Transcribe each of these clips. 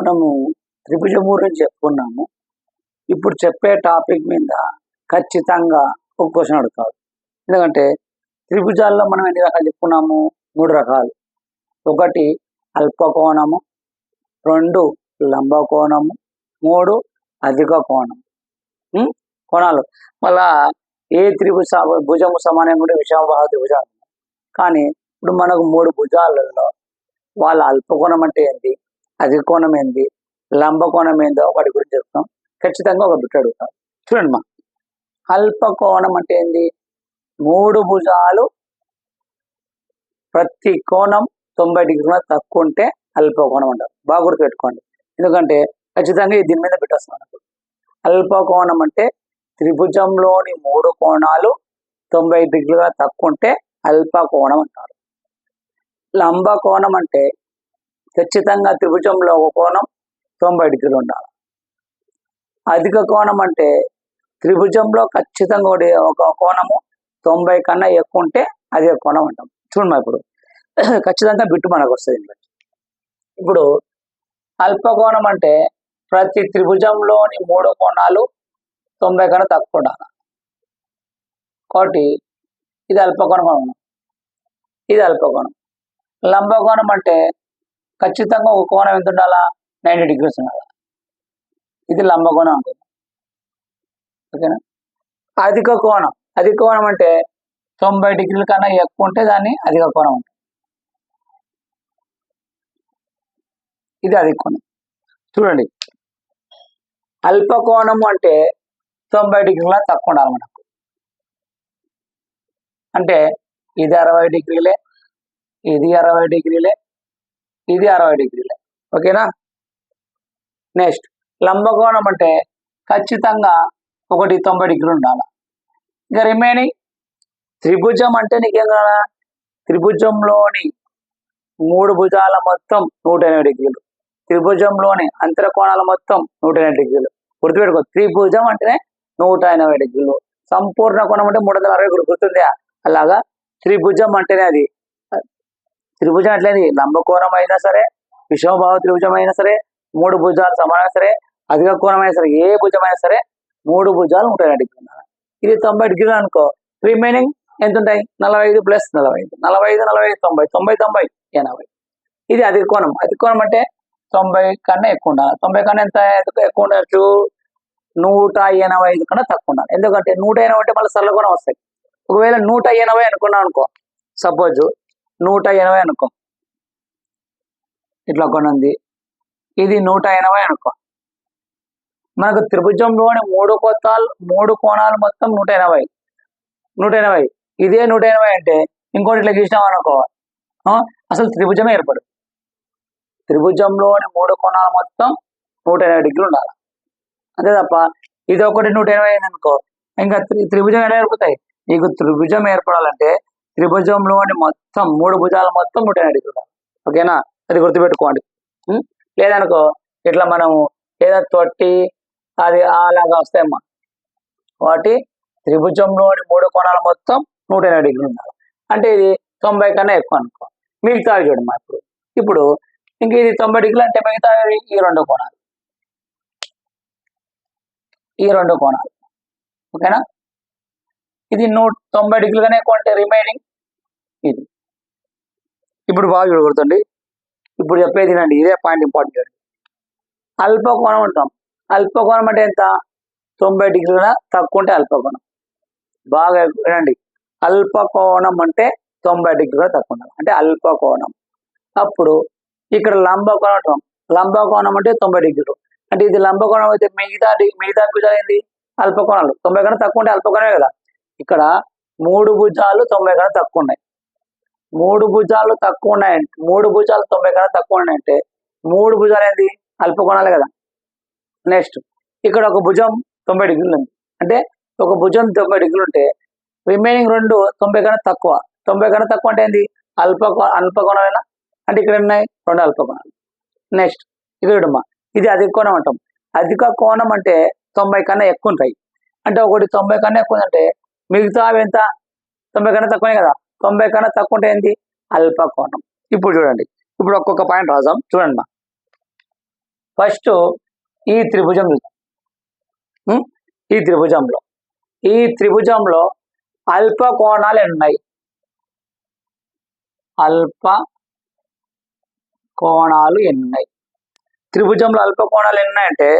మనము త్రిభుజం చెప్పుకున్నాము. ఇప్పుడు చెప్పే టాపిక్ మీద ఖచ్చితంగా ఒక క్వశ్చన్ అడుగుతాడు. ఎందుకంటే త్రిభుజాల్లో మనం ఎన్ని రకాలు చెప్పుకున్నాము? మూడు రకాలు. ఒకటి అల్పకోణము రెండు లంబకోణము మూడు అధిక కోణం కోణాలు. మళ్ళా ఏ త్రిభుజ భుజము సమానం కూడా విషమభావ త్రిభుజాలు. కానీ ఇప్పుడు మనకు మూడు భుజాలలో వాళ్ళ అల్పకోణం అంటే ఏంటి? అది కోణం ఏంటి లంబకోణం ఏందో వాటి గురించి చెప్తాం. ఖచ్చితంగా ఒక బిట్ అడుగుతాం. చూడండి మా. అల్పకోణం అంటే ఏంటి మూడు భుజాలు ప్రతి కోణం తొంభై డిగ్రీల తక్కువ ఉంటే అల్పకోణం అంటారు. బాగా గుర్తుపెట్టుకోండి. ఎందుకంటే ఖచ్చితంగా దీని మీద పెట్టేస్తాం మనకు అల్పకోణం అంటే త్రిభుజంలోని మూడు కోణాలు తొంభై డిగ్రీల తక్కువ ఉంటే అల్పకోణం అంటారు. లంబకోణం అంటే ఖచ్చితంగా త్రిభుజంలో ఒక కోణం తొంభై డిగ్రీలు ఉండాలి. అధిక కోణం అంటే త్రిభుజంలో ఖచ్చితంగా ఒకటి ఒక కోణము తొంభై కన్నా ఎక్కువ ఉంటే అదే కోణం అంటాం. చూడమ్మా ఇప్పుడు. ఖచ్చితంగా బిట్టు మనకు వస్తుంది ఇప్పుడు అల్పకోణం అంటే ప్రతి త్రిభుజంలోని మూడు కోణాలు తొంభై కన్నా తక్కువ ఉండాలి. కాబట్టి ఇది అల్పకోణం ఇది అల్పకోణం. లంబకోణం అంటే ఖచ్చితంగా ఒక కోణం ఎంత ఉండాలా? నైంటీ డిగ్రీస్ ఉండాలి? ఇది లంబకోణం అంటుంది ఓకేనా? అధిక కోణం. అధిక కోణం అంటే తొంభై డిగ్రీల కన్నా ఎక్కువ ఉంటే దాన్ని అధిక కోణం ఉంటుంది ఇది అధిక కోణం. చూడండి. అల్ప కోణం అంటే తొంభై డిగ్రీల తక్కువ ఉండాలి మనకు. అంటే ఇది అరవై డిగ్రీలే ఇది అరవై డిగ్రీలే ఇది అరవై డిగ్రీలే. ఓకేనా? నెక్స్ట్ లంబకోణం అంటే ఖచ్చితంగా ఒకటి తొంభై డిగ్రీలు ఉండాలి? ఇంకా రిమైనింగ్ త్రిభుజం అంటే నీకేం కావాలా? త్రిభుజంలోని మూడు భుజాల మొత్తం నూట ఎనభై డిగ్రీలు. త్రిభుజంలోని అంతర కోణాల మొత్తం నూట ఎనభై డిగ్రీలు. గుర్తుపెట్టుకో త్రిభుజం అంటేనే నూట ఎనభై డిగ్రీలు. సంపూర్ణ కోణం అంటే మూడు వందల అరవై కూడా గుర్తుందా? అలాగా త్రిభుజం అంటేనే అది త్రిభుజం అట్లేది లంబకోణం అయినా సరే విషమభావ త్రిభుజం అయినా సరే మూడు భుజాలు సమానమైనా సరే అధిక కోణం అయినా సరే ఏ భుజమైనా సరే మూడు భుజాలు ఉంటాయి అడిగి ఇది తొంభై డిగ్రీలు అనుకో. రిమైనింగ్ ఎంత ఉంటాయి? నలభై ఐదు ప్లస్ నలభై ఐదు. నలభై ఐదు నలభై ఐదు తొంభై. తొంభై తొంభై ఎనభై. ఇది అధిక కోణం. అధిక కోణం అంటే తొంభై కన్నా ఎక్కువ ఉండాలి. తొంభై కన్నా ఎంత ఎంత ఎక్కువ ఉండొచ్చు? నూట ఎనభై ఐదు కన్నా తక్కువ ఉండాలి. ఎందుకంటే నూట ఎనభై అంటే మళ్ళీ సరళ కోణం వస్తాయి. ఒకవేళ నూట ఎనభై అనుకున్నాం అనుకో సపోజ్ నూట ఎనభై అనుకో. ఇట్లా కొన్ని ఉంది ఇది నూట ఎనభై అనుకో. మనకు త్రిభుజంలోని మూడు కొత్తాలు మూడు కోణాలు మొత్తం నూట ఎనభై. నూట ఎనభై. ఇదే నూట ఎనభై అంటే ఇంకోటి ఇట్లా గీసినాం అనుకో. అసలు త్రిభుజమే ఏర్పడు త్రిభుజంలోని మూడు కోణాలు మొత్తం నూట ఎనభై డిగ్రీలు ఉండాలి. అంతే తప్ప ఇది ఒకటి నూట ఎనభై అయింది అనుకో. ఇంకా త్రి- త్రిభుజం ఎలా ఏర్పడతాయి? నీకు త్రిభుజం ఏర్పడాలంటే త్రిభుజంలోని మొత్తం మూడు భుజాలు మొత్తం నూట ఎనభై డిగ్రీలు ఓకేనా? అది గుర్తుపెట్టుకోండి. లేదనుకో ఇట్లా మనము ఏదైనా తొట్టి అది అలాగా వస్తాయమ్మా. వాటి త్రిభుజంలోని మూడు కోణాలు మొత్తం నూట ఎనభై డిగ్రీలు ఉండాలి. అంటే ఇది తొంభై కన్నా ఎక్కువ అనుకో. మిగతా చూడమ్మా ఇప్పుడు. ఇప్పుడు ఇంక ఇది తొంభై డిగ్రీలు అంటే మిగతా ఈ రెండు కోణాలు. ఈ రెండు కోణాలు. ఓకేనా? ఇది నూట తొంభై డిగ్రీలుగానే కొంటే రిమైనింగ్ ఇది. ఇప్పుడు బాగా చూడకూడదండి. ఇప్పుడు చెప్పేది నండి ఇదే పాయింట్ ఇంపార్టెంట్ అల్పకోణం అంటాం. అల్పకోణం అంటే ఎంత? తొంభై డిగ్రీల తక్కువ ఉంటే అల్పకోణం. బాగా వినండి. అల్పకోణం అంటే తొంభై డిగ్రీల తక్కువ ఉండాలి. అంటే అల్పకోణం. అప్పుడు ఇక్కడ లంబకోణం అంటాం. లంబకోణం అంటే తొంభై డిగ్రీలు. అంటే ఇది లంబకోణం అయితే మిగతా డి- మిగతా భుజాలు ఏంది? అల్పకోణాలు. తొంభై కన్నా తక్కువ ఉంటే అల్పకోణమే కదా. ఇక్కడ మూడు భుజాలు తొంభై కన్నా తక్కువ ఉన్నాయి. మూడు భుజాలు తక్కువ ఉన్నాయి మూడు భుజాలు తొంభై కన్నా తక్కువ ఉన్నాయంటే మూడు భుజాలు ఏంది? అల్పకోణాలే కదా. నెక్స్ట్ ఇక్కడ ఒక భుజం తొంభై డిగ్రీలు ఉంది. అంటే ఒక భుజం తొంభై డిగ్రీలు ఉంటే రిమైనింగ్ రెండు తొంభై కన్నా తక్కువ. తొంభై కన్నా తక్కువ అంటే ఏంది? అల్ప అల్పకోణమేనా? అంటే ఇక్కడ ఉన్నాయి? రెండు అల్పకోణాలు. నెక్స్ట్ ఇక్కడ ఇది అధిక కోణం అంటాం. అధిక కోణం అంటే తొంభై కన్నా ఎక్కువ ఉంటాయి. అంటే ఒకటి తొంభై కన్నా ఎక్కువ ఉందంటే మిగతా అవి ఎంత? తొంభై కన్నా తక్కువనే కదా. తొంభై కన్నా తక్కువ ఉంటే ఏంటి అల్పకోణం. ఇప్పుడు చూడండి. ఇప్పుడు ఒక్కొక్క పాయింట్ రాసాం చూడండి మా. ఫస్ట్ ఈ త్రిభుజం చూద్దాం ఈ త్రిభుజంలో. ఈ త్రిభుజంలో అల్ప కోణాలు ఎన్ని ఉన్నాయి అల్ప కోణాలు ఎన్ని ఉన్నాయి త్రిభుజంలో అల్ప కోణాలు ఎన్ని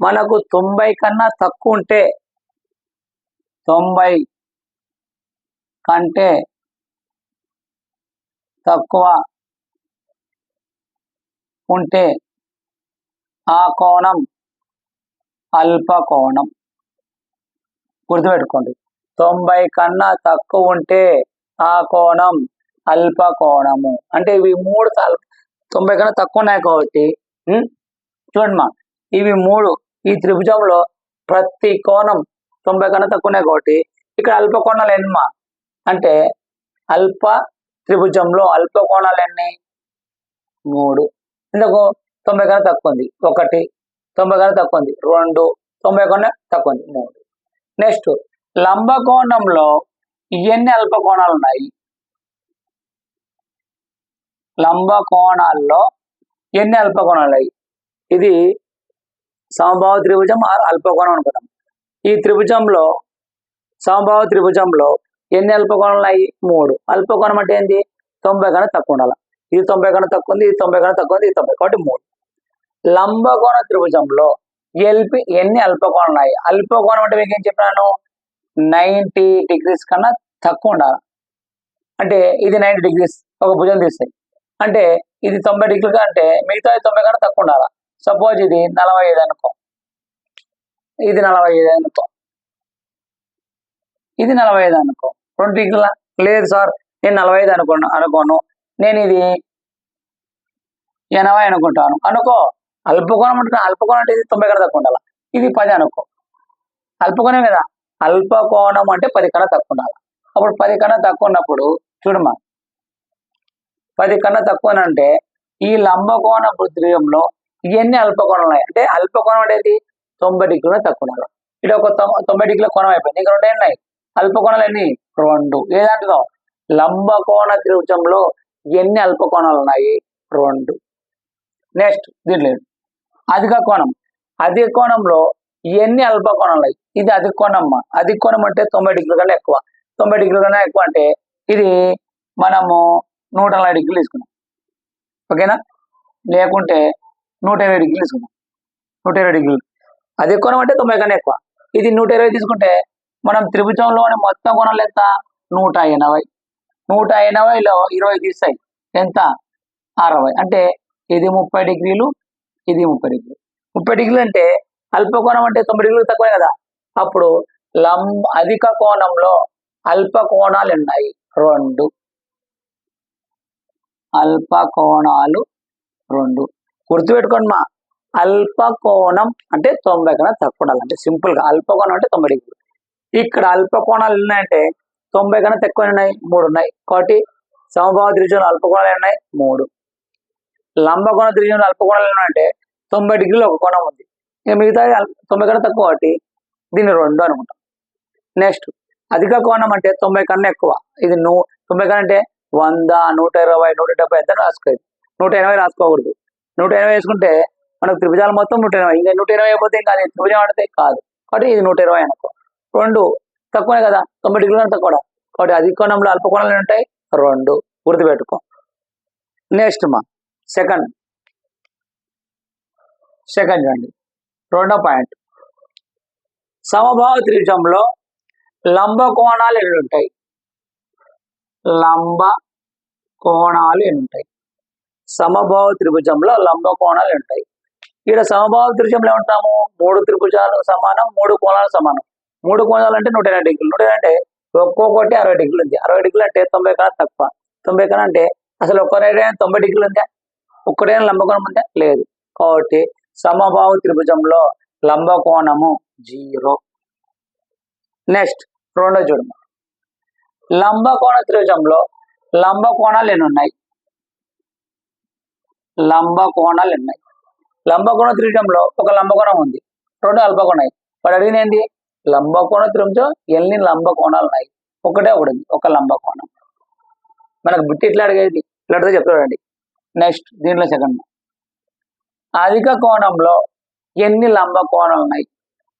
మనకు తొంభై కన్నా తక్కువ ఉంటే తొంభై కంటే తక్కువ ఉంటే ఆ కోణం అల్ప కోణం గుర్తుపెట్టుకోండి. తొంభై కన్నా తక్కువ ఉంటే ఆ కోణం అల్పకోణము. అంటే ఇవి మూడు తల్ తొంభై కన్నా తక్కువ ఉన్నాయి కాబట్టి చూడమ్మా ఇవి మూడు. ఈ త్రిభుజంలో ప్రతి కోణం తొంభై కన్నా తక్కువనే కాబట్టి ఇక్కడ అల్పకోణాలు ఎన్మ అంటే అల్ప త్రిభుజంలో అల్పకోణాలు ఎన్ని? మూడు. ఇందుకు తొంభై కన్నా తక్కువ ఉంది ఒకటి తొంభై కన్నా తక్కువ ఉంది రెండు తొంభై కన్నా తక్కువ ఉంది మూడు. నెక్స్ట్ లంబకోణంలో ఎన్ని అల్పకోణాలు ఉన్నాయి? లంబకోణాల్లో ఎన్ని అల్పకోణాలు ఉన్నాయి? ఇది సమభావ త్రిభుజం ఆర్ అల్పకోణం అనుకున్నాం ఈ త్రిభుజంలో సమభావ త్రిభుజంలో ఎన్ని అల్పకోణాలు ఉన్నాయి మూడు. అల్పకోణం అంటే ఏంది? తొంభై కన్నా తక్కువ ఉండాలి. ఇది తొంభై కన్నా తక్కువ ఉంది ఇది తొంభై కన్నా తక్కువ ఉంది ఇది తొంభై. కాబట్టి మూడు. లంబకోణ త్రిభుజంలో ఎల్పి ఎన్ని అల్పకోణాలు ఉన్నాయి అల్పకోణం అంటే మీకు ఏం చెప్పాను నైంటీ డిగ్రీస్ కన్నా తక్కువ ఉండాలి. అంటే ఇది నైంటీ డిగ్రీస్ ఒక భుజం తీస్తాయి అంటే ఇది తొంభై డిగ్రీ అంటే మిగతా తొంభై కన్నా తక్కువ ఉండాలి. సపోజ్ ఇది నలభై ఐదు అనుకో. ఇది నలభై ఐదు అనుకో. ఇది నలభై ఐదు అనుకో. రెండు డిగ్రీల లేదు సార్ నేను నలభై ఐదు అనుకో అనుకోను. నేను ఇది ఎనభై అనుకుంటాను. అనుకో. అల్పకోణం అంటే అల్పకోణం అంటే ఇది తొంభై కడ తక్కువ ఉండాలి? ఇది పది అనుకో. అల్పకోణం కదా? అల్పకోణం అంటే పది కన్నా తక్కువ ఉండాలి? అప్పుడు పది కన్నా తక్కువ ఉన్నప్పుడు చూడమ్మా. పది కన్నా తక్కువ అంటే ఈ లంబకోణ త్రిభుజంలో ఇవన్నీ అల్పకోణం ఉన్నాయి? అంటే అల్పకోణం అనేది తొంభై డిగ్రీల తక్కువ ఇటు ఇది ఒక తొం- తొంభై డిగ్రీల కోణం అయిపోయింది. ఇంకా రెండు ఉన్నాయి. అల్పకోణాలు ఎన్ని? రెండు. ఏ లంబకోణ త్రిభుజంలో ఎన్ని అల్పకోణాలు ఉన్నాయి? రెండు. నెక్స్ట్ దీంట్లో అధిక కోణం. అధిక కోణంలో ఎన్ని అల్పకోణాలు ఉన్నాయి? ఇది అధిక కోణం అమ్మా అధిక కోణం అంటే తొంభై డిగ్రీల కన్నా ఎక్కువ. తొంభై డిగ్రీల కన్నా ఎక్కువ అంటే ఇది మనము నూట నలభై డిగ్రీలు తీసుకున్నాం. ఓకేనా? లేకుంటే నూట ఇరవై డిగ్రీలు తీసుకున్నాం. నూట ఇరవై డిగ్రీలు. అది ఎక్కువ అంటే తొంభై కన్నా ఎక్కువ. ఇది నూట ఇరవై తీసుకుంటే మనం త్రిభుజంలోని మొత్తం కోణాలు ఎంత? నూట ఎనభై. నూట ఎనభైలో ఇరవై తీస్తాయి. ఎంత? అరవై. అంటే ఇది ముప్పై డిగ్రీలు ఇది ముప్పై డిగ్రీలు. ముప్పై డిగ్రీలు అంటే అల్ప కోణం అంటే తొంభై డిగ్రీలు తక్కువే కదా? అప్పుడు లం అధిక కోణంలో అల్ప కోణాలు ఉన్నాయి. రెండు. అల్ప కోణాలు రెండు. గుర్తుపెట్టుకోండి మా. అల్పకోణం అంటే తొంభై కన్నా తక్కువ ఉండాలి. అంటే సింపుల్గా అల్పకోణం అంటే తొంభై డిగ్రీ ఇక్కడ అల్పకోణాలు ఉన్నాయంటే తొంభై కన్నా తక్కువ ఉన్నాయి? మూడు ఉన్నాయి. కాబట్టి సమభావ త్రిజులు అల్పకోణాలు ఉన్నాయి? మూడు. లంబకోణ త్రిజులు అల్పకోణాలు ఉన్నాయంటే తొంభై డిగ్రీలు ఒక కోణం ఉంది. ఇక మిగతా తొంభై కన్నా తక్కువ కాబట్టి దీన్ని రెండు అనుకుంటాం. నెక్స్ట్ అధిక కోణం అంటే తొంభై కన్నా ఎక్కువ. ఇది నూ తొంభై కన్నా అంటే వంద నూట ఇరవై నూట డెబ్బై ఎంత రాసుకోవాలి. నూట ఎనభై రాసుకోకూడదు. నూట ఎనభై వేసుకుంటే మనకు త్రిభుజాలు మొత్తం నూట ఇరవై. ఇంకా నూట ఇరవై అయిపోతే ఇంకా అది త్రిభుజం ఆడితే కాదు. కాబట్టి ఇది నూట ఇరవై అనుకో. రెండు తక్కువనే కదా? తొంభై డిగ్రీలు కూడా. కాబట్టి అధిక కోణంలో అల్ప కోణాలు ఉంటాయి. రెండు గుర్తుపెట్టుకో. నెక్స్ట్ మా. సెకండ్ సెకండ్ చూడండి. రెండో పాయింట్ సమభావ త్రిభుజంలో లంబ కోణాలు ఎన్ని ఉంటాయి? లంబ కోణాలు ఎన్ని ఉంటాయి? సమభావ త్రిభుజంలో లంబ కోణాలు ఉంటాయి? ఇక్కడ సమభావ త్రిభుజంలో ఏమంటాము? మూడు త్రిభుజాలు సమానం మూడు కోణాలు సమానం. మూడు కోణాలు అంటే నూట ఎనభై డిగ్రీలు. నూట ఎనభై అంటే ఒక్కొక్కటి అరవై డిగ్రీలు ఉంది. అరవై డిగ్రీలు అంటే తొంభై కన్నా తక్కువ. తొంభై కన్నా అంటే అసలు ఒక్కరైనా తొంభై డిగ్రీలు ఉందా? ఒక్కడైనా లంబకోణం ఉందా? లేదు. కాబట్టి సమభావ త్రిభుజంలో లంబకోణము జీరో. నెక్స్ట్ రెండో చూడము లంబకోణ త్రిభుజంలో లంబ కోణాలు ఎన్ని ఉన్నాయి? లంబ కోణాలు ఉన్నాయి? లంబకోణ త్రిభుజంలో ఒక లంబకోణం ఉంది. రెండు అల్పకోణాయి వాడు అడిగిన ఏంటి లంబకోణ త్రిభుజం ఎన్ని లంబ కోణాలు ఉన్నాయి? ఒకటే ఒకటి ఉంది ఒక లంబకోణం. మనకు బిట్టి ఇట్లా అడిగేది? ఇట్లా అడిగితే చెప్తాడండి నెక్స్ట్ దీంట్లో సెకండ్ అధిక కోణంలో ఎన్ని లంబ కోణాలు ఉన్నాయి?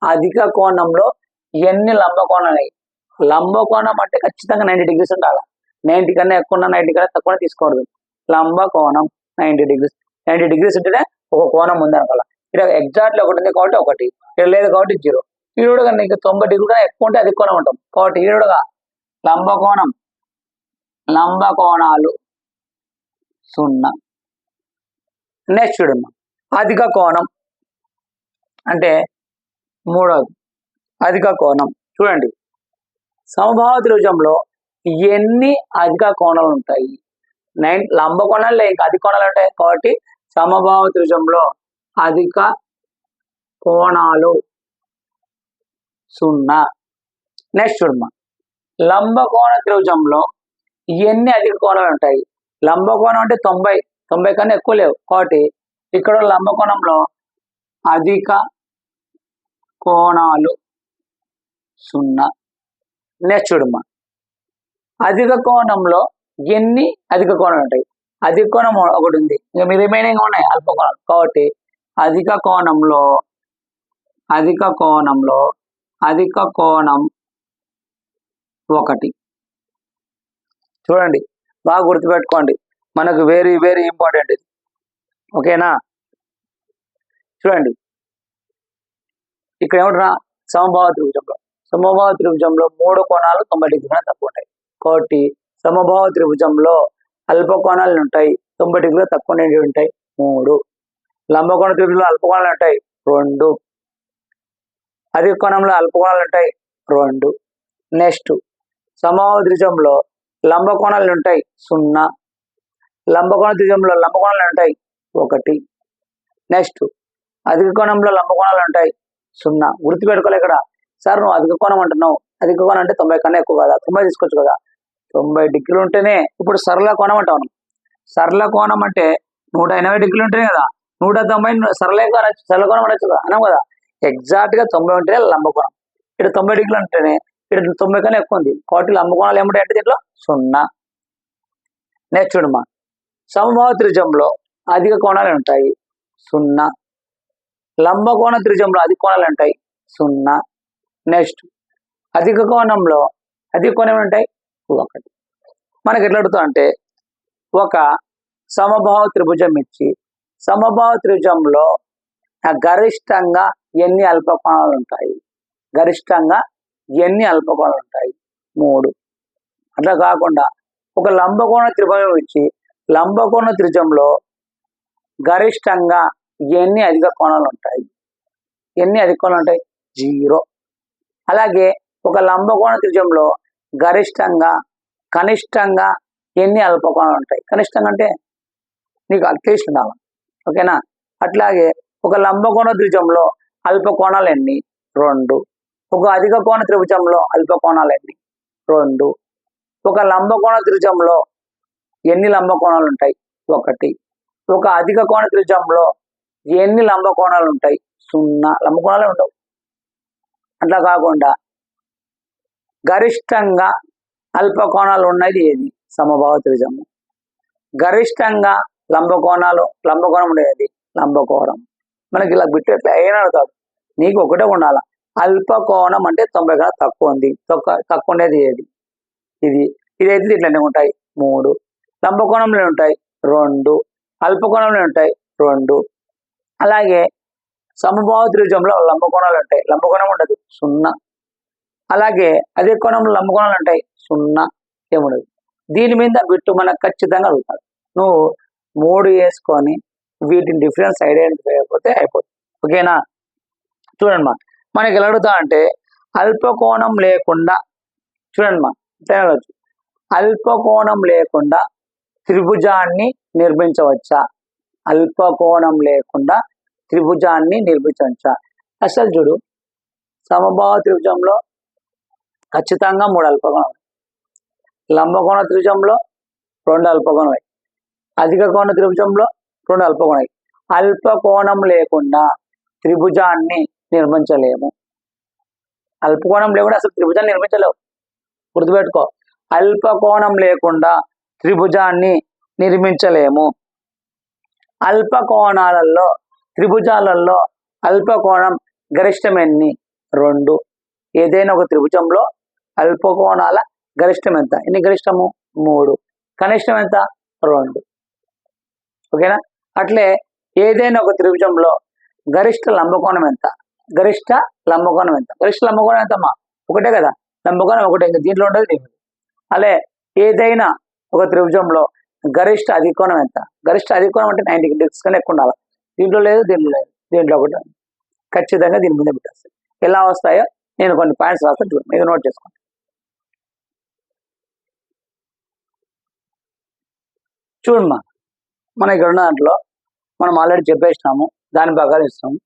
అధిక కోణంలో ఎన్ని లంబ కోణాలు ఉన్నాయి? లంబ కోణం అంటే ఖచ్చితంగా నైంటీ డిగ్రీస్ ఉండాలి. నైంటీ కన్నా ఎక్కువ ఉన్న నైంటీ కన్నా తక్కువ తీసుకూడదు లంబ కోణం నైంటీ డిగ్రీస్ నైంటీ డిగ్రీస్ ఉంటేనే ఒక కోణం ఉంది అనుకోవాలి ఇక్కడ ఎగ్జాక్ట్లీ ఒకటి ఉంది కాబట్టి ఒకటి. ఇక్కడ లేదు కాబట్టి జీరో ఈడుగా నీకు తొంభై డిగ్రీ కన్నా ఎక్కువ ఉంటే అది కోణం ఉంటాం కాబట్టి ఈడుగా లంబకోణం లంబకోణాలు సున్నా. నెక్స్ట్ చూడమ్మా. అధిక కోణం అంటే మూడవది అధిక కోణం. చూడండి. సమభావ త్రిభుజంలో ఎన్ని అధిక కోణాలు ఉంటాయి? నైన్ లంబ కోణాలు ఇంకా అధిక కోణాలు ఉంటాయి కాబట్టి సమభావ త్రిజంలో అధిక కోణాలు సున్నా. నెక్స్ట్ చూడమ్మా. లంబకోణ త్రిభుజంలో ఎన్ని అధిక కోణాలు ఉంటాయి? లంబకోణం అంటే తొంభై. తొంభై కన్నా ఎక్కువ లేవు. కాబట్టి ఇక్కడ లంబకోణంలో అధిక కోణాలు సున్నా. నెక్స్ట్ చూడమ్మా. అధిక కోణంలో ఎన్ని అధిక కోణాలు ఉంటాయి? అధిక కోణం ఒకటి ఉంది. ఇంకా మీ రిమైనింగ్ ఉన్నాయి? అల్ప కోణాలు కాబట్టి అధిక కోణంలో అధిక కోణంలో అధిక కోణం ఒకటి. చూడండి. బాగా గుర్తుపెట్టుకోండి. మనకు వెరీ వెరీ ఇంపార్టెంట్ ఇది. ఓకేనా? చూడండి. ఇక్కడ ఏమంటున్నా? సమభావ త్రిభుజంలో. సమభావ త్రిభుజంలో మూడు కోణాలు తొంభై డిగ్రీల తక్కువ ఉంటాయి. కాబట్టి సమభావ త్రిభుజంలో అల్పకోణాలు ఉంటాయి. తొంభై డిగ్రీలో తక్కువ నుండి ఉంటాయి. మూడు. లంబకోణ తిరుగులో అల్పకోణాలు ఉంటాయి. రెండు. అధిక కోణంలో అల్పకోణాలు ఉంటాయి. రెండు. నెక్స్ట్. సమభావ త్రిభుజంలో లంబ కోణాలు ఉంటాయి. సున్నా. లంబకోణ త్రిభుజంలో లంబకోణాలు ఉంటాయి. ఒకటి. నెక్స్ట్. అధిక కోణంలో లంబకోణాలు ఉంటాయి. సున్నా. గుర్తుపెట్టుకోలే ఇక్కడ. సార్ నువ్వు అధిక కోణం అంటున్నావు. అధిక కోణం అంటే తొంభై కన్నా ఎక్కువ కదా. తొంభై తీసుకోవచ్చు కదా. తొంభై డిగ్రీలు ఉంటేనే ఇప్పుడు సరళ కోణం అంటావు మనం. సరళ కోణం అంటే నూట ఎనభై డిగ్రీలు ఉంటేనే కదా. నూట తొంభై సరళ సరళ కోణం అనొచ్చు కదా. అన్నాం కదా. ఎగ్జాక్ట్గా తొంభై ఉంటేనే లంబకోణం ఇక్కడ తొంభై డిగ్రీలు ఉంటేనే ఇక్కడ తొంభై కన్నా ఎక్కువ ఉంది. కాబట్టి లంబ కోణాలు అంటే దీంట్లో? సున్నా. నెక్స్ట్ చూడమ్మా. సమభావ త్రిజంలో అధిక కోణాలు ఉంటాయి. సున్నా. లంబకోణ త్రిజంలో అధిక కోణాలు ఉంటాయి. సున్నా. నెక్స్ట్. అధిక కోణంలో అధిక కోణం ఉంటాయి ఒకటి. మనకి ఎట్లా అడుగుతా అంటే ఒక సమభావ త్రిభుజం ఇచ్చి సమభావ త్రిభుజంలో గరిష్టంగా ఎన్ని అల్పకోణాలు ఉంటాయి? గరిష్టంగా ఎన్ని అల్పకోణాలు ఉంటాయి? మూడు. అట్లా కాకుండా ఒక లంబకోణ త్రిభుజం ఇచ్చి లంబకోణ త్రిభుజంలో గరిష్టంగా ఎన్ని అధిక కోణాలు ఉంటాయి? ఎన్ని అధిక కోణాలు ఉంటాయి? జీరో. అలాగే ఒక లంబకోణ త్రిజంలో గరిష్టంగా కనిష్టంగా ఎన్ని అల్పకోణాలు ఉంటాయి? కనిష్టంగా అంటే నీకు అట్లీస్ట్ ఉండాలి. ఓకేనా అట్లాగే ఒక లంబకోణ త్రిభుజంలో అల్పకోణాలు ఎన్ని? రెండు. ఒక అధిక కోణ త్రిభుజంలో అల్పకోణాలు ఎన్ని? రెండు. ఒక లంబకోణ త్రిభుజంలో ఎన్ని లంబకోణాలు ఉంటాయి? ఒకటి. ఒక అధిక కోణ త్రిభుజంలో ఎన్ని లంబకోణాలు ఉంటాయి? సున్నా. లంబకోణాలే ఉండవు. అట్లా కాకుండా గరిష్టంగా అల్పకోణాలు ఉన్నది ఏది? సమభావ త్రిజము గరిష్టంగా లంబకోణాలు లంబకోణం ఉండేది లంబకోణం. మనకి ఇలా బిట్టెట్లా అయినా అడుగుతాడు నీకు ఒకటే ఉండాల? అల్పకోణం అంటే తొంభై కన్నా తక్కువ ఉంది. తక్కువ తక్కువ ఉండేది ఏది? ఇది. ఇదైతే ఇట్లనే ఉంటాయి. మూడు. లంబకోణంలో ఉంటాయి. రెండు. అల్పకోణంలో ఉంటాయి. రెండు. అలాగే సమభావ త్రిభుజంలో లంబకోణాలు ఉంటాయి. లంబకోణం ఉండదు. సున్నా. అలాగే అదే కోణంలో లంబకోణాలు ఉంటాయి సున్నా ఏముండదు. దీని మీద బిట్టు మనకు ఖచ్చితంగా అడుగుతాడు. నువ్వు మూడు వేసుకొని వీటిని డిఫరెన్స్ ఐడెంటిఫై అయిపోతే అయిపోతుంది. ఓకేనా? చూడండి మా. మనకి ఎలా అడుగుతా అంటే అల్పకోణం లేకుండా చూడండి మా. తినవచ్చు అల్పకోణం లేకుండా త్రిభుజాన్ని నిర్మించవచ్చా? అల్పకోణం లేకుండా త్రిభుజాన్ని నిర్మించవచ్చా? అసలు చూడు సమభావ త్రిభుజంలో ఖచ్చితంగా మూడు అల్పకోణం లంబకోణ త్రిభుజంలో రెండు అల్పకోణమై అధిక కోణ త్రిభుజంలో రెండు అల్పకోణం అల్పకోణం లేకుండా త్రిభుజాన్ని నిర్మించలేము. అల్పకోణం లేకుండా అసలు త్రిభుజాన్ని నిర్మించలేవు. గుర్తుపెట్టుకో. అల్పకోణం లేకుండా త్రిభుజాన్ని నిర్మించలేము. అల్పకోణాలలో త్రిభుజాలలో అల్పకోణం గరిష్టం ఎన్ని? రెండు. ఏదైనా ఒక త్రిభుజంలో అల్పకోణాల గరిష్టం ఎంత ఎన్ని గరిష్టము? మూడు. కనిష్టం ఎంత రెండు. ఓకేనా? అట్లే ఏదైనా ఒక త్రిభుజంలో గరిష్ట లంబకోణం ఎంత గరిష్ట లంబకోణం ఎంత గరిష్ట లంబకోణం ఎంతమ్మా ఒకటే కదా. లంబకోణం ఒకటే. ఇంకా దీంట్లో ఉండదు దీంట్లో అలే ఏదైనా ఒక త్రిభుజంలో గరిష్ట అధికోణం ఎంత గరిష్ట అధికోణం అంటే నైన్టీ డిగ్రీస్ కన్నా ఎక్కువ ఉండాలి. దీంట్లో లేదు దీంట్లో లేదు. దీంట్లో ఒకటి ఖచ్చితంగా దీని ముందే పెట్టేస్తాయి. ఎలా వస్తాయో నేను కొన్ని పాయింట్స్ రాస్తాను మీరు నోట్ చేసుకోండి. చూడమ్మా మన ఇక్కడ ఉన్న దాంట్లో మనం ఆల్రెడీ చెప్పేసినాము దాని ప్రకారం ఇస్తాము.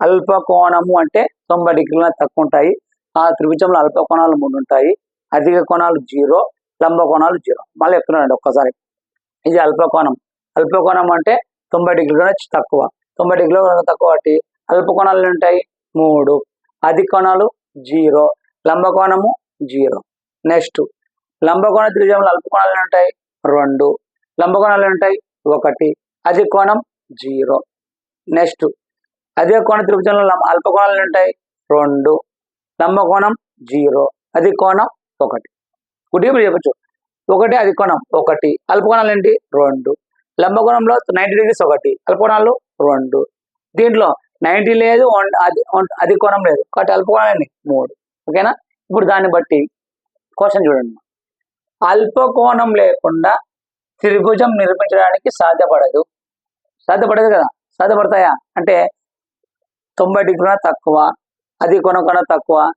అల్ప కోణము అంటే తొంభై డిగ్రీల తక్కువ ఉంటాయి ఆ త్రిభుజంలో అల్ప కోణాలు మూడు ఉంటాయి అధిక కోణాలు జీరో లంబ కోణాలు జీరో. మళ్ళీ చెప్తున్నానండి ఒక్కసారి. ఇది అల్పకోణం. అల్పకోణం అంటే తొంభై డిగ్రీల తక్కువ. తొంభై డిగ్రీల తక్కువ కాబట్టి అల్ప కోణాలు ఉంటాయి? మూడు. అధిక కోణాలు జీరో. లంబకోణము జీరో. నెక్స్ట్ లంబకోణ త్రిభుజంలో అల్పకోణాలు ఉంటాయి? రెండు. లంబకోణాలు ఉంటాయి? ఒకటి. అది కోణం జీరో. నెక్స్ట్ అదే కోణ త్రిభుజంలో లం- అల్పకోణాలు ఉంటాయి? రెండు. లంబకోణం జీరో. అది కోణం ఒకటి. గుడ్డిగా మీరు చెప్పచ్చు. ఒకటి అది కోణం ఒకటి. అల్పకోణాలు ఏంటి? రెండు. లంబకోణంలో నైంటీ డిగ్రీస్ ఒకటి. అల్పకోణాలు రెండు. దీంట్లో నైంటీ లేదు వన్- అది వన్- అది కోణం లేదు. కాబట్టి అల్పకోణాన్ని మూడు. ఓకేనా? ఇప్పుడు దాన్ని బట్టి క్వశ్చన్ చూడండి. అల్పకోణం లేకుండా త్రిభుజం నిర్మించడానికి సాధ్యపడదు. సాధ్యపడదు కదా? సాధ్యపడతాయా? అంటే తొంభై డిగ్రీల తక్కువ అది కొన కొన తక్కువ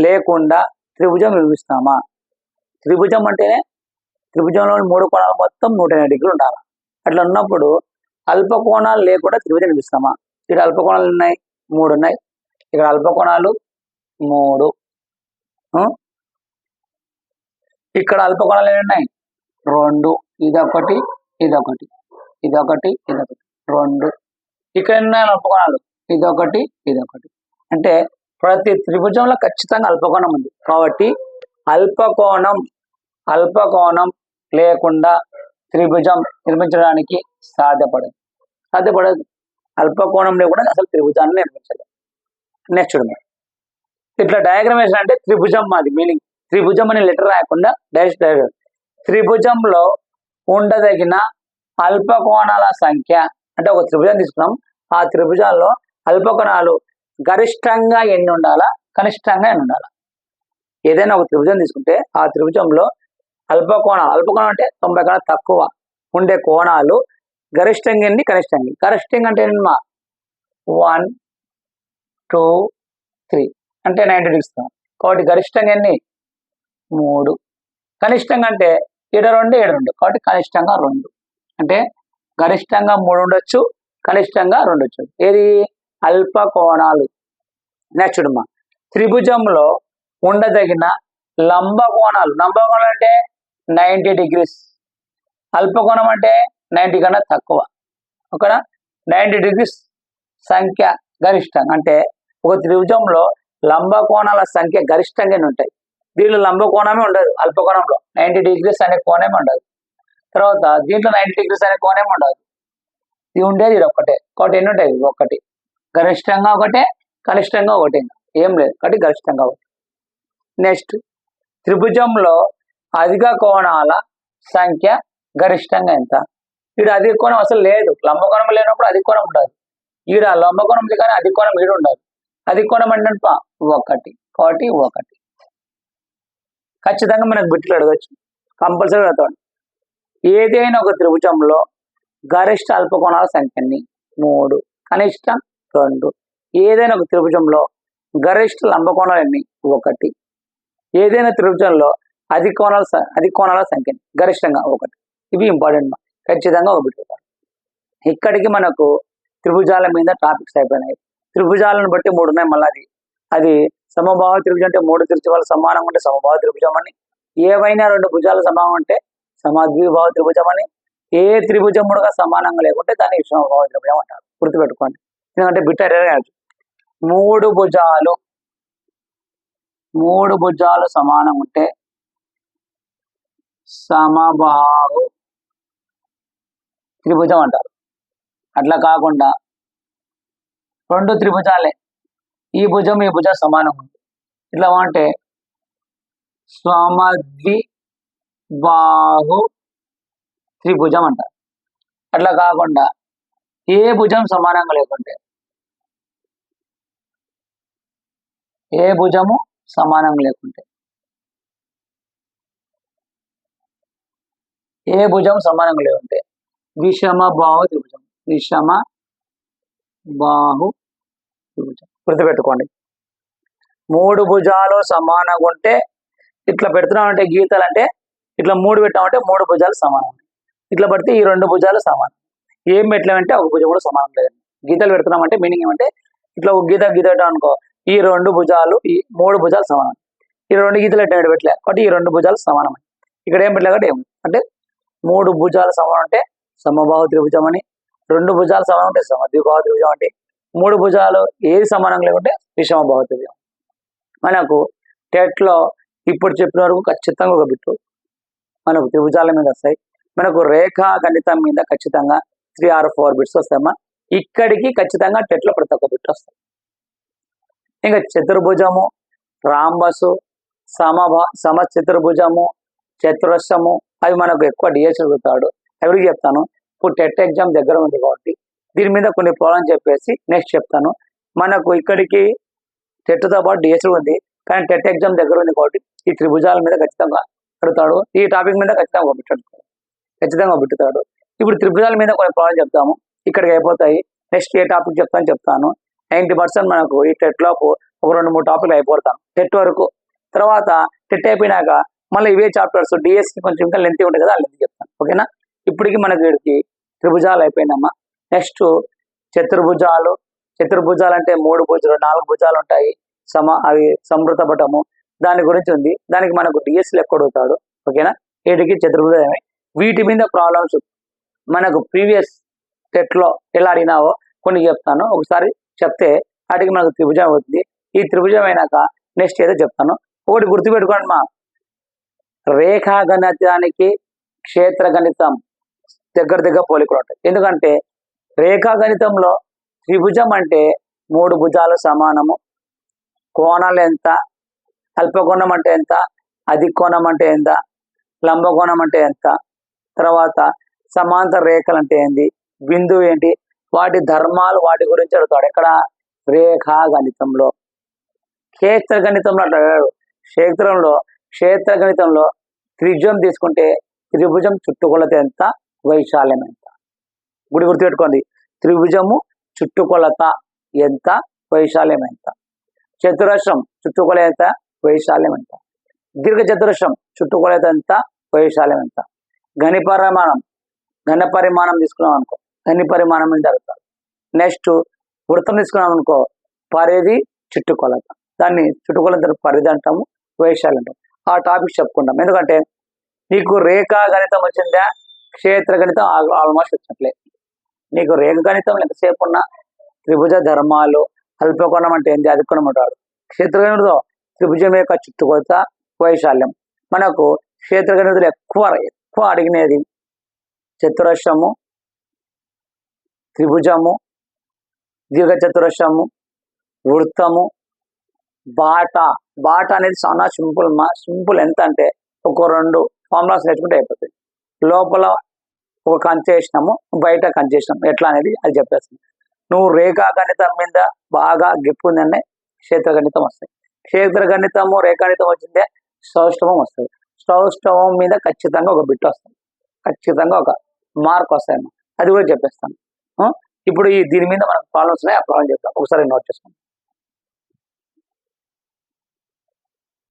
లేకుండా త్రిభుజం నిర్మిస్తామా? త్రిభుజం అంటేనే త్రిభుజంలో మూడు కోణాలు మొత్తం నూట ఎనభై డిగ్రీలు ఉండాలి? అట్లా ఉన్నప్పుడు అల్ప కోణాలు లేకుండా త్రిభుజం నిర్మిస్తామా? ఇక్కడ అల్పకోణాలు ఉన్నాయి. మూడు ఉన్నాయి. ఇక్కడ అల్పకోణాలు మూడు. ఇక్కడ అల్పకోణాలు ఎన్ని ఉన్నాయి? రెండు. ఇదొకటి ఇదొకటి. ఇదొకటి ఇదొకటి. రెండు. ఇక్కడ ఉన్నాయి అల్పకోణాలు? ఇదొకటి ఇదొకటి. అంటే ప్రతి త్రిభుజంలో ఖచ్చితంగా అల్పకోణం ఉంది. కాబట్టి అల్పకోణం అల్పకోణం లేకుండా త్రిభుజం నిర్మించడానికి సాధ్యపడదు. సాధ్యపడదు. అల్పకోణం కూడా అసలు త్రిభుజాన్ని నిర్మించలేదు. నెక్స్ట్ చూడండి. ఇట్లా డయాగ్రామ్ వేసిన అంటే త్రిభుజం మాది మీనింగ్ త్రిభుజం అనే లెటర్ రాయకుండా డైరెక్ట్ డయాగ్రామ్ త్రిభుజంలో ఉండదగిన అల్పకోణాల సంఖ్య అంటే ఒక త్రిభుజం తీసుకున్నాం. ఆ త్రిభుజాల్లో అల్పకోణాలు గరిష్టంగా ఎన్ని ఉండాలా? కనిష్టంగా ఎన్ని ఉండాలా? ఏదైనా ఒక త్రిభుజం తీసుకుంటే ఆ త్రిభుజంలో అల్పకోణాలు అల్పకోణం అంటే తొంభై కన్నా తక్కువ ఉండే కోణాలు గరిష్టంగా ఎన్ని? కనిష్టంగా. గరిష్టంగా అంటే ఏంటమ్మా వన్ టూ త్రీ. అంటే నైంటీ డిగ్రీస్ కాబట్టి గరిష్టంగా ఎన్ని? మూడు. కనిష్టంగా అంటే ఏడు రెండు? ఏడు రెండు? కాబట్టి కనిష్టంగా రెండు. అంటే గరిష్టంగా మూడు ఉండొచ్చు కనిష్టంగా రెండు వచ్చు ఏది? అల్ప కోణాలు. నచ్చుడుమా త్రిభుజంలో ఉండదగిన లంబ కోణాలు. లంబ కోణాలు అంటే నైంటీ డిగ్రీస్. అల్పకోణం అంటే నైంటీ కన్నా తక్కువ. అక్కడ నైంటీ డిగ్రీస్ సంఖ్య గరిష్టం. అంటే ఒక త్రిభుజంలో లంబ కోణాల సంఖ్య గరిష్టంగానే ఉంటాయి. దీంట్లో లంబ కోణమే ఉండదు అల్పకోణంలో. నైంటీ డిగ్రీస్ అనే కోణమే ఉండదు. తర్వాత దీంట్లో నైంటీ డిగ్రీస్ అనే కోణమే ఉండదు. ఇది ఉండేది ఇది ఒక్కటే. కాబట్టి ఎన్ని ఉంటాయి? ఇవి ఒక్కటి. గరిష్టంగా ఒకటే కనిష్టంగా ఒకటి. ఏం లేదు. కాబట్టి గరిష్టంగా ఒకటి. నెక్స్ట్ త్రిభుజంలో అధిక కోణాల సంఖ్య గరిష్టంగా ఎంత? ఈడ అధిక కోణం అసలు లేదు. లంబకోణం లేనప్పుడు అధిక కోణం ఉండదు. ఈడ లంబకోణం ఉంది కానీ అధిక కోణం ఈడ ఉండదు. అధిక కోణం అంటే ఒకటి. కాబట్టి ఒకటి. ఖచ్చితంగా మనకు బిట్లు అడగచ్చు. కంపల్సరీ అడగతాడు ఏదైనా ఒక త్రిభుజంలో గరిష్ట అల్పకోణాల సంఖ్యని మూడు కనిష్టం రెండు. ఏదైనా ఒక త్రిభుజంలో గరిష్ట లంబకోణాలు ఎన్ని? ఒకటి. ఏదైనా త్రిభుజంలో అధిక కోణాల అధిక కోణాల సంఖ్య గరిష్టంగా ఒకటి. ఇవి ఇంపార్టెంట్ ఖచ్చితంగా ఒక ఇక్కడికి మనకు త్రిభుజాల మీద టాపిక్స్ అయిపోయినాయి. త్రిభుజాలను బట్టి మూడు ఉన్నాయి మళ్ళీ అది. అది సమభావ త్రిభుజం అంటే మూడు త్రిభుజాలు సమానంగా ఉంటే సమభావ త్రిభుజం అని. ఏవైనా రెండు భుజాలు సమానం అంటే సమద్విభావ త్రిభుజం అని. ఏ త్రిభుజం సమానంగా లేకుంటే దాన్ని విషమబాహు త్రిభుజం అంటారు. గుర్తుపెట్టుకోండి. ఎందుకంటే బిట్ మూడు భుజాలు మూడు భుజాలు సమానం ఉంటే సమబాహు త్రిభుజం అంటారు అట్లా కాకుండా రెండు త్రిభుజాలే. ఈ భుజం ఈ భుజం సమానం ఉంది. ఇట్లా అంటే స్వమద్వి బాహు త్రిభుజం అంటారు అట్లా కాకుండా ఏ భుజం సమానంగా లేకుంటే ఏ భుజము సమానం లేకుంటే ఏ భుజం సమానంగా లేకుంటే విషమ బాహు త్రిభుజం విషమ బాహు త్రిభుజం గుర్తుపెట్టుకోండి మూడు భుజాలు సమానంగా ఉంటే ఇట్లా పెడుతున్నామంటే గీతలు అంటే ఇట్లా మూడు పెట్టామంటే మూడు భుజాలు సమానం ఇట్లా పడితే ఈ రెండు భుజాలు సమానం ఏం పెట్టలేమంటే ఒక భుజం కూడా సమానం లేదు గీతలు పెడుతున్నామంటే మీనింగ్ ఏమంటే ఇట్లా ఒక గీత గీత అనుకో ఈ రెండు భుజాలు ఈ మూడు భుజాలు సమానం ఈ రెండు గీతలు ఎట్లా పెట్టలే కాబట్టి ఈ రెండు భుజాలు సమానం ఇక్కడ ఏం పెట్టలే కాబట్టి ఏం అంటే మూడు భుజాలు సమానం అంటే సమభావ త్రిభుజం అని. రెండు భుజాలు సమానం ఉంటే సమద్విభావ త్రిభుజం అంటే మూడు భుజాలు ఏది సమానం లేకుంటే విషమభావ త్రిభుజం. మనకు టెట్లో ఇప్పుడు చెప్పిన వరకు ఖచ్చితంగా ఒక బిట్టు మనకు త్రిభుజాల మీద వస్తాయి. మనకు రేఖా గణితం మీద ఖచ్చితంగా త్రీ ఆర్ ఫోర్ బిట్స్ వస్తాయమ్మా ఇక్కడికి ఖచ్చితంగా టెట్లో ప్రతి ఒక్క బిట్ వస్తాయి. ఇంకా చతుర్భుజము రాంబసు సమభా సమ చతుర్భుజము చతురస్రము అవి మనకు ఎక్కువ డిఎస్ చదువుతాడు. ఎవరికి చెప్తాను? ఇప్పుడు టెట్ ఎగ్జామ్ దగ్గర ఉంది కాబట్టి దీని మీద కొన్ని ప్రాబ్లమ్స్ చెప్పేసి నెక్స్ట్ చెప్తాను. మనకు ఇక్కడికి టెట్తో పాటు డిఎస్ ఉంది కానీ టెట్ ఎగ్జామ్ దగ్గర ఉంది కాబట్టి ఈ త్రిభుజాల మీద ఖచ్చితంగా అడుగుతాడు. ఈ టాపిక్ మీద ఖచ్చితంగా పెట్టాడు ఖచ్చితంగా పెట్టుతాడు ఇప్పుడు త్రిభుజాల మీద కొన్ని ప్రాబ్లం చెప్తాము. ఇక్కడికి అయిపోతాయి. నెక్స్ట్ ఏ టాపిక్ చెప్తాను చెప్తాను. నైంటీ పర్సెంట్ మనకు ఈ టెట్ లోపు ఒక రెండు మూడు టాపిక్లు అయిపోతాను టెట్ వరకు. తర్వాత టెట్ అయిపోయినాక మళ్ళీ ఇవే చాప్టర్స్ డిఎస్కి కొంచెం ఇంకా లెంత్ ఉంటుంది కదా లెంత్ చెప్తాను. ఓకేనా? ఇప్పటికి మనకి వీడికి త్రిభుజాలు అయిపోయిందమ్మా నెక్స్ట్ చతుర్భుజాలు. చతుర్భుజాలు అంటే మూడు భుజాలు నాలుగు భుజాలు ఉంటాయి. సమ అవి సమృత పటము. దాని గురించి ఉంది. దానికి మనకు డిఎస్ఎల్ ఎక్కువ అడుగుతాడు ఓకేనా? వీటికి చతుర్భుజమే వీటి మీద ప్రాబ్లమ్స్ మనకు ప్రీవియస్ టెట్లో ఎలా అడిగినావో కొన్ని చెప్తాను. ఒకసారి చెప్తే వాటికి మనకు త్రిభుజం అవుతుంది. ఈ త్రిభుజం అయినాక నెక్స్ట్ ఏదో చెప్తాను. ఒకటి గుర్తుపెట్టుకోండి మా. రేఖా గణితానికి క్షేత్ర గణితం దగ్గర దగ్గర పోలికలు ఉంటాయి. ఎందుకంటే రేఖా గణితంలో త్రిభుజం అంటే మూడు భుజాలు సమానము. కోణాలు ఎంత? అల్పకోణం అంటే ఎంత? అధిక కోణం అంటే ఎంత? లంబకోణం అంటే ఎంత? తర్వాత సమాంతర రేఖలు అంటే ఏంటి బిందువు ఏంటి? వాటి ధర్మాలు వాటి గురించి అడుగుతాడు. ఎక్కడ? రేఖా గణితంలో. క్షేత్ర గణితంలో అంటాడు క్షేత్రంలో క్షేత్ర గణితంలో త్రిభుజం తీసుకుంటే త్రిభుజం చుట్టుకొలత ఎంత? వైశాల్యం ఎంత గుడి గుర్తుపెట్టుకోండి. త్రిభుజము చుట్టుకొలత ఎంత? వైశాల్యం ఎంత చతురస్రం చుట్టుకొలత వైశాల్యం ఎంత దీర్ఘ చతురస్రం చుట్టుకొలత ఎంత? వైశాల్యం ఎంత ఘని పరిమాణం ఘన పరిమాణం తీసుకున్నాం అనుకో ఘని పరిమాణం మీద జరుగుతారు నెక్స్ట్ వృత్తం తీసుకున్నాం అనుకో పరిధి చుట్టుకొలత. దాన్ని చుట్టుకొలత పరిధి అంటాము వైశాల్యం అంటాం ఆ టాపిక్ చెప్పుకుంటాం. ఎందుకంటే నీకు రేఖా గణితం వచ్చిందా? క్షేత్ర గణితం ఆల్మోస్ట్ వచ్చినట్లే. నీకు రేఖ గణితం ఎంతసేపు ఉన్నా త్రిభుజ ధర్మాలు అల్పకోణం అంటే ఏంటి అది అంటాడు క్షేత్ర గణితం త్రిభుజం యొక్క చుట్టుకొత వైశాల్యం. మనకు క్షేత్ర గణితులు ఎక్కువ ఎక్కువ అడిగినది చతురస్రము త్రిభుజము దీర్ఘ చతురస్రము వృత్తము బాట. బాట అనేది చాలా సింపుల్ మా సింపుల్ ఎంత అంటే ఒక రెండు ఫార్ములాస్ నేర్చుకుంటే అయిపోతుంది లోపల ఒక కంచేసినాము బయట కంచేసినాము ఎట్లా అనేది అది చెప్పేస్తుంది నువ్వు రేఖా గణితం మీద బాగా గ్రిప్ ఉందంటే క్షేత్ర గణితం వస్తాయి. క్షేత్ర గణితము రేఖాగణితం వచ్చిందే సౌష్ఠవం వస్తుంది. సౌష్ఠవం మీద ఖచ్చితంగా ఒక బిట్ వస్తుంది. ఖచ్చితంగా ఒక మార్క్ వస్తాయమ్మా అది కూడా చెప్పేస్తాను. ఇప్పుడు ఈ దీని మీద మనకు ప్రాబ్లమ్స్ ఉన్నాయి ఆ ప్రాబ్లం చెప్తాను. ఒకసారి నోట్ చేసుకోండి.